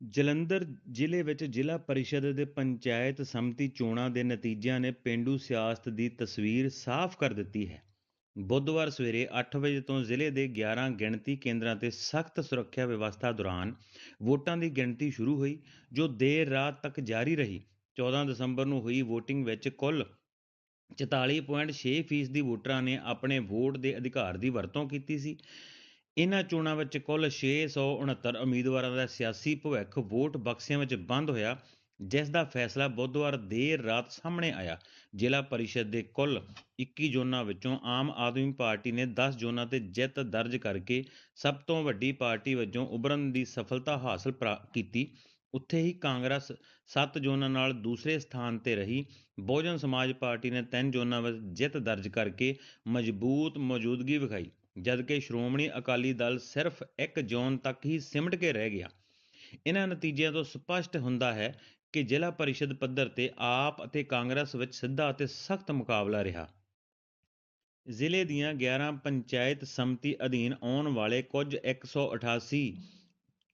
ਜਲੰਧਰ ਜ਼ਿਲ੍ਹੇ ਵਿੱਚ ਜ਼ਿਲ੍ਹਾ ਪਰਿਸ਼ਦ ਦੇ ਪੰਚਾਇਤ ਸਮਿਤੀ ਚੋਣਾਂ ਦੇ ਨਤੀਜਿਆਂ ਨੇ ਪੇਂਡੂ ਸਿਆਸਤ ਦੀ ਤਸਵੀਰ ਸਾਫ਼ ਕਰ ਦਿੱਤੀ ਹੈ। ਬੁੱਧਵਾਰ ਸਵੇਰੇ 8 ਵਜੇ ਤੋਂ ਜ਼ਿਲ੍ਹੇ ਦੇ 11 ਗਿਣਤੀ ਕੇਂਦਰਾਂ ਤੇ ਸਖਤ ਸੁਰੱਖਿਆ ਵਿਵਸਥਾ ਦੌਰਾਨ ਵੋਟਾਂ ਦੀ ਗਿਣਤੀ ਸ਼ੁਰੂ ਹੋਈ, ਜੋ ਦੇਰ ਰਾਤ ਤੱਕ ਜਾਰੀ ਰਹੀ। 14 ਦਸੰਬਰ ਨੂੰ ਹੋਈ VOTING ਵਿੱਚ ਕੁੱਲ 44.6% ਦੀ ਵੋਟਰਾਂ ਨੇ ਆਪਣੇ ਵੋਟ ਦੇ ਅਧਿਕਾਰ ਦੀ ਵਰਤੋਂ ਕੀਤੀ ਸੀ। ਇਨ੍ਹਾਂ ਚੋਣਾਂ ਵਿੱਚ ਕੁੱਲ 669 ਉਮੀਦਵਾਰਾਂ ਦਾ ਸਿਆਸੀ ਭਵਿੱਖ ਵੋਟ ਬਕਸਿਆਂ ਵਿੱਚ ਬੰਦ ਹੋਇਆ, ਜਿਸ ਦਾ ਫੈਸਲਾ ਬੁੱਧਵਾਰ ਦੇਰ ਰਾਤ ਸਾਹਮਣੇ ਆਇਆ। ਜ਼ਿਲ੍ਹਾ ਪਰਿਸ਼ਦ ਦੇ ਕੁੱਲ 21 ਜ਼ੋਨਾਂ ਵਿੱਚੋਂ ਆਮ ਆਦਮੀ ਪਾਰਟੀ ਨੇ 10 ਜ਼ੋਨਾਂ ਤੇ ਜਿੱਤ ਦਰਜ ਕਰਕੇ ਸਭ ਤੋਂ ਵੱਡੀ ਪਾਰਟੀ ਵਜੋਂ ਉਭਰਨ ਦੀ ਸਫਲਤਾ ਹਾਸਲ ਕੀਤੀ। ਉੱਥੇ ਹੀ ਕਾਂਗਰਸ 7 ਜ਼ੋਨਾਂ ਨਾਲ ਦੂਸਰੇ ਸਥਾਨ ਤੇ ਰਹੀ। ਬਹੁਜਨ ਸਮਾਜ ਪਾਰਟੀ ਨੇ 3 ਜ਼ੋਨਾਂ ਵਿੱਚ ਜਿੱਤ ਦਰਜ ਕਰਕੇ ਮਜ਼ਬੂਤ ਮੌਜੂਦਗੀ ਵਿਖਾਈ। ਜਦਕਿ ਸ਼੍ਰੋਮਣੀ ਅਕਾਲੀ ਦਲ ਸਿਰਫ ਇੱਕ ਜ਼ੋਨ ਤੱਕ ਹੀ ਸਿਮਟ ਕੇ ਰਹਿ ਗਿਆ। ਇਹਨਾਂ ਨਤੀਜਿਆਂ ਤੋਂ ਸਪਸ਼ਟ ਹੁੰਦਾ ਹੈ ਕਿ ਜ਼ਿਲ੍ਹਾ ਪਰਿਸ਼ਦ ਪੱਧਰ ਤੇ ਆਪ ਅਤੇ ਕਾਂਗਰਸ ਵਿੱਚ ਸਿੱਧਾ ਅਤੇ ਸਖਤ ਮੁਕਾਬਲਾ ਰਿਹਾ। ਜ਼ਿਲ੍ਹੇ ਦੀਆਂ 11 ਪੰਚਾਇਤ ਸਮਿਤੀ ਅਧੀਨ ਆਉਣ ਵਾਲੇ ਕੁਝ 188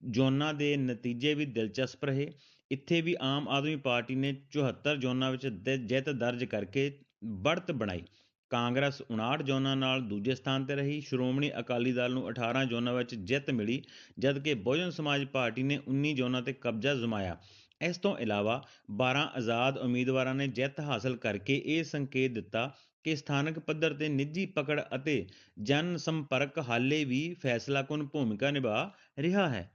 ਜ਼ੋਨਾਂ ਦੇ ਨਤੀਜੇ ਵੀ ਦਿਲਚਸਪ ਰਹੇ। ਇੱਥੇ ਵੀ ਆਮ ਆਦਮੀ ਪਾਰਟੀ ਨੇ 74 ਜ਼ੋਨਾਂ ਵਿੱਚ ਜਿੱਤ ਦਰਜ ਕਰਕੇ ਬੜਤ ਬਣਾਈ। ਕਾਂਗਰਸ 59 ਜ਼ੋਨਾਂ ਨਾਲ ਦੂਜੇ ਸਥਾਨ ਤੇ ਰਹੀ। ਸ਼੍ਰੋਮਣੀ ਅਕਾਲੀ ਦਲ ਨੂੰ 18 ਜ਼ੋਨਾਂ ਵਿੱਚ ਜਿੱਤ ਮਿਲੀ, ਜਦਕਿ ਬਹੁਜਨ ਸਮਾਜ ਪਾਰਟੀ ਨੇ 19 ਜ਼ੋਨਾਂ ਤੇ ਕਬਜ਼ਾ ਜਮਾਇਆ। ਇਸ ਤੋਂ ਇਲਾਵਾ 12 ਆਜ਼ਾਦ ਉਮੀਦਵਾਰਾਂ ਨੇ ਜਿੱਤ ਹਾਸਲ ਕਰਕੇ ਇਹ ਸੰਕੇਤ ਦਿੱਤਾ ਕਿ ਸਥਾਨਕ ਪੱਧਰ ਤੇ ਨਿੱਜੀ ਪਕੜ ਅਤੇ ਜਨ ਸੰਪਰਕ ਹਾਲੇ ਵੀ ਫੈਸਲਾਕੁਨ ਭੂਮਿਕਾ ਨਿਭਾ ਰਿਹਾ ਹੈ।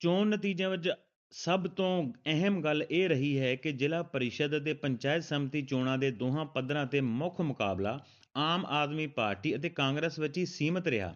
ਚੋਣ ਨਤੀਜਿਆਂ ਵਿੱਚ ਸਭ ਤੋਂ ਅਹਿਮ ਗੱਲ ਇਹ ਰਹੀ ਹੈ ਕਿ ਜ਼ਿਲ੍ਹਾ ਪਰਿਸ਼ਦ ਅਤੇ ਪੰਚਾਇਤ ਸਮਿਤੀ ਚੋਣਾਂ ਦੇ ਦੋਹਾਂ ਪੱਧਰਾਂ ਤੇ ਮੁੱਖ ਮੁਕਾਬਲਾ ਆਮ ਆਦਮੀ ਪਾਰਟੀ ਅਤੇ ਕਾਂਗਰਸ ਵਿੱਚ ਹੀ ਸੀਮਤ ਰਿਹਾ।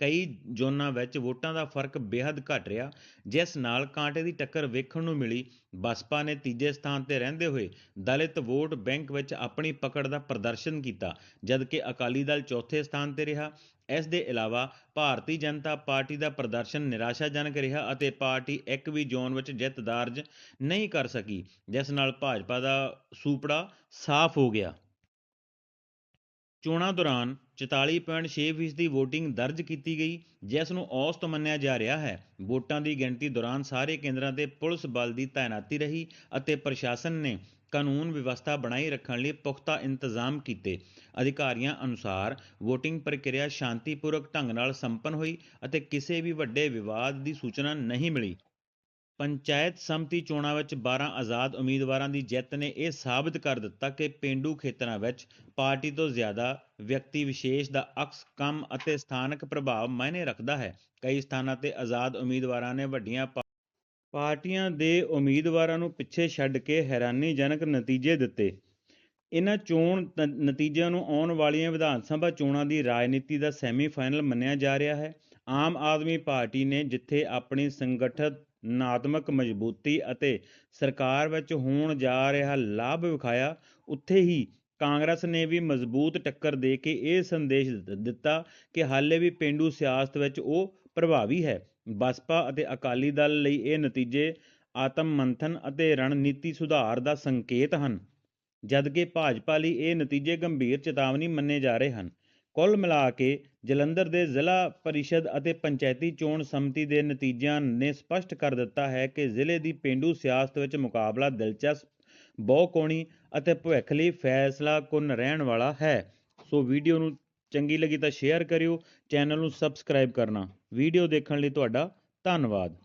ਕਈ ਜ਼ੋਨਾਂ ਵਿੱਚ ਵੋਟਾਂ ਦਾ ਫ਼ਰਕ ਬੇहद ਘਟ ਰਿਹਾ, ਜਿਸ ਨਾਲ ਕਾਂਟੇ ਦੀ ਟੱਕਰ ਵੇਖਣ ਨੂੰ ਮਿਲੀ। ਬਸਪਾ ਨੇ ਤੀਜੇ ਸਥਾਨ ਤੇ ਰਹਿੰਦੇ ਹੋਏ ਦਲਿਤ ਵੋਟ ਬੈਂਕ ਵਿੱਚ ਆਪਣੀ ਪਕੜ ਦਾ ਪ੍ਰਦਰਸ਼ਨ ਕੀਤਾ, ਜਦਕਿ ਅਕਾਲੀ ਦਲ ਚੌਥੇ ਸਥਾਨ ਤੇ ਰਿਹਾ। ਇਸ ਦੇ ਇਲਾਵਾ ਭਾਰਤੀ ਜਨਤਾ ਪਾਰਟੀ ਦਾ ਪ੍ਰਦਰਸ਼ਨ ਨਿਰਾਸ਼ਾਜਨਕ ਰਿਹਾ ਅਤੇ ਪਾਰਟੀ ਇੱਕ ਵੀ ਜ਼ੋਨ ਵਿੱਚ ਜਿੱਤ ਦਰਜ ਨਹੀਂ ਕਰ ਸਕੀ, ਜਿਸ ਨਾਲ ਭਾਜਪਾ ਦਾ ਸੂਪੜਾ ਸਾਫ਼ ਹੋ ਗਿਆ। ਚੋਣਾਂ ਦੌਰਾਨ 44.6% ਦੀ VOTING ਦਰਜ ਕੀਤੀ ਗਈ, ਜਿਸ ਨੂੰ ਔਸਤ ਮੰਨਿਆ ਜਾ ਰਿਹਾ ਹੈ। ਵੋਟਾਂ ਦੀ ਗਿਣਤੀ ਦੌਰਾਨ ਸਾਰੇ ਕੇਂਦਰਾਂ ਤੇ ਪੁਲਿਸ ਬਲ ਦੀ ਤਾਇਨਾਤੀ ਰਹੀ ਅਤੇ ਪ੍ਰਸ਼ਾਸਨ ਨੇ ਕਾਨੂੰਨ ਵਿਵਸਥਾ ਬਣਾਈ ਰੱਖਣ ਲਈ ਪੁਖਤਾ ਇੰਤਜ਼ਾਮ ਕੀਤੇ। ਅਧਿਕਾਰੀਆਂ ਅਨੁਸਾਰ VOTING ਪ੍ਰਕਿਰਿਆ ਸ਼ਾਂਤੀਪੂਰਕ ਢੰਗ ਨਾਲ ਸੰਪੰਨ ਹੋਈ ਅਤੇ ਕਿਸੇ ਵੀ ਵੱਡੇ ਵਿਵਾਦ ਦੀ ਸੂਚਨਾ ਨਹੀਂ ਮਿਲੀ। ਪੰਚਾਇਤ ਸੰਮਤੀ ਚੋਣਾਂ ਵਿੱਚ 12 ਆਜ਼ਾਦ ਉਮੀਦਵਾਰਾਂ ਦੀ ਜਿੱਤ ਨੇ ਇਹ ਸਾਬਤ ਕਰ ਦਿੱਤਾ ਕਿ ਪੇਂਡੂ ਖੇਤਰਾਂ ਵਿੱਚ ਪਾਰਟੀ ਤੋਂ ਜ਼ਿਆਦਾ ਵਿਅਕਤੀ ਵਿਸ਼ੇਸ਼ ਦਾ ਅਕਸ, ਕੰਮ ਅਤੇ ਸਥਾਨਕ ਪ੍ਰਭਾਵ ਮਾਇਨੇ ਰੱਖਦਾ ਹੈ। ਕਈ ਸਥਾਨਾਂ ਤੇ ਆਜ਼ਾਦ ਉਮੀਦਵਾਰਾਂ ਨੇ ਵੱਡੀਆਂ ਪਾਰਟੀਆਂ ਦੇ ਉਮੀਦਵਾਰਾਂ ਨੂੰ ਪਿੱਛੇ ਛੱਡ ਕੇ ਹੈਰਾਨੀਜਨਕ ਨਤੀਜੇ ਦਿੱਤੇ। ਇਹਨਾਂ ਚੋਣ ਨਤੀਜਿਆਂ ਨੂੰ ਆਉਣ ਵਾਲੀਆਂ ਵਿਧਾਨ ਸਭਾ ਚੋਣਾਂ ਦੀ ਰਾਜਨੀਤੀ ਦਾ ਸੈਮੀਫਾਈਨਲ ਮੰਨਿਆ ਜਾ ਰਿਹਾ ਹੈ। ਆਮ ਆਦਮੀ ਪਾਰਟੀ ਨੇ ਜਿੱਥੇ ਆਪਣੀ ਸੰਗਠਤ ਨਾਤਮਕ ਮਜ਼ਬੂਤੀ ਅਤੇ ਸਰਕਾਰ ਵਿੱਚ ਹੋਣ ਜਾ ਰਿਹਾ ਲਾਭ ਵਿਖਾਇਆ, ਉੱਥੇ ਹੀ ਕਾਂਗਰਸ ਨੇ ਵੀ ਮਜ਼ਬੂਤ ਟੱਕਰ ਦੇ ਕੇ ਇਹ ਸੰਦੇਸ਼ ਦਿੱਤਾ ਕਿ ਹਾਲੇ ਵੀ ਪੇਂਡੂ ਸਿਆਸਤ ਵਿੱਚ ਉਹ ਪ੍ਰਭਾਵੀ ਹੈ। ਬਸਪਾ ਅਤੇ ਅਕਾਲੀ ਦਲ ਲਈ ਇਹ ਨਤੀਜੇ ਆਤਮ ਮੰਥਨ ਅਤੇ ਰਣਨੀਤੀ ਸੁਧਾਰ ਦਾ ਸੰਕੇਤ ਹਨ। ਜਦਕਿ ਭਾਜਪਾ ਲਈ ਇਹ ਨਤੀਜੇ ਗੰਭੀਰ ਚੇਤਾਵਨੀ ਮੰਨੇ ਜਾ ਰਹੇ ਹਨ। ਕੁੱਲ ਮਿਲਾ ਕੇ ਜਲੰਧਰ ਦੇ ਜ਼ਿਲ੍ਹਾ ਪਰਿਸ਼ਦ ਅਤੇ ਪੰਚਾਇਤੀ ਚੋਣ ਸਮਿਤੀ ਦੇ ਨਤੀਜਿਆਂ ਨੇ ਸਪਸ਼ਟ ਕਰ ਦਿੱਤਾ ਹੈ ਕਿ ਜ਼ਿਲ੍ਹੇ ਦੀ ਪੇਂਡੂ ਸਿਆਸਤ ਵਿੱਚ ਮੁਕਾਬਲਾ ਦਿਲਚਸਪ, ਬਹੁਕੋਣੀ ਅਤੇ ਭਵਿੱਖ ਲਈ ਫੈਸਲਾ ਕੁਨ ਰਹਿਣ ਵਾਲਾ ਹੈ। ਸੋ ਵੀਡੀਓ ਨੂੰ ਚੰਗੀ ਲੱਗੀ ਤਾਂ ਸ਼ੇਅਰ ਕਰਿਓ, ਚੈਨਲ ਨੂੰ ਸਬਸਕ੍ਰਾਈਬ ਕਰਨਾ। ਵੀਡੀਓ ਦੇਖਣ ਲਈ ਤੁਹਾਡਾ ਧੰਨਵਾਦ।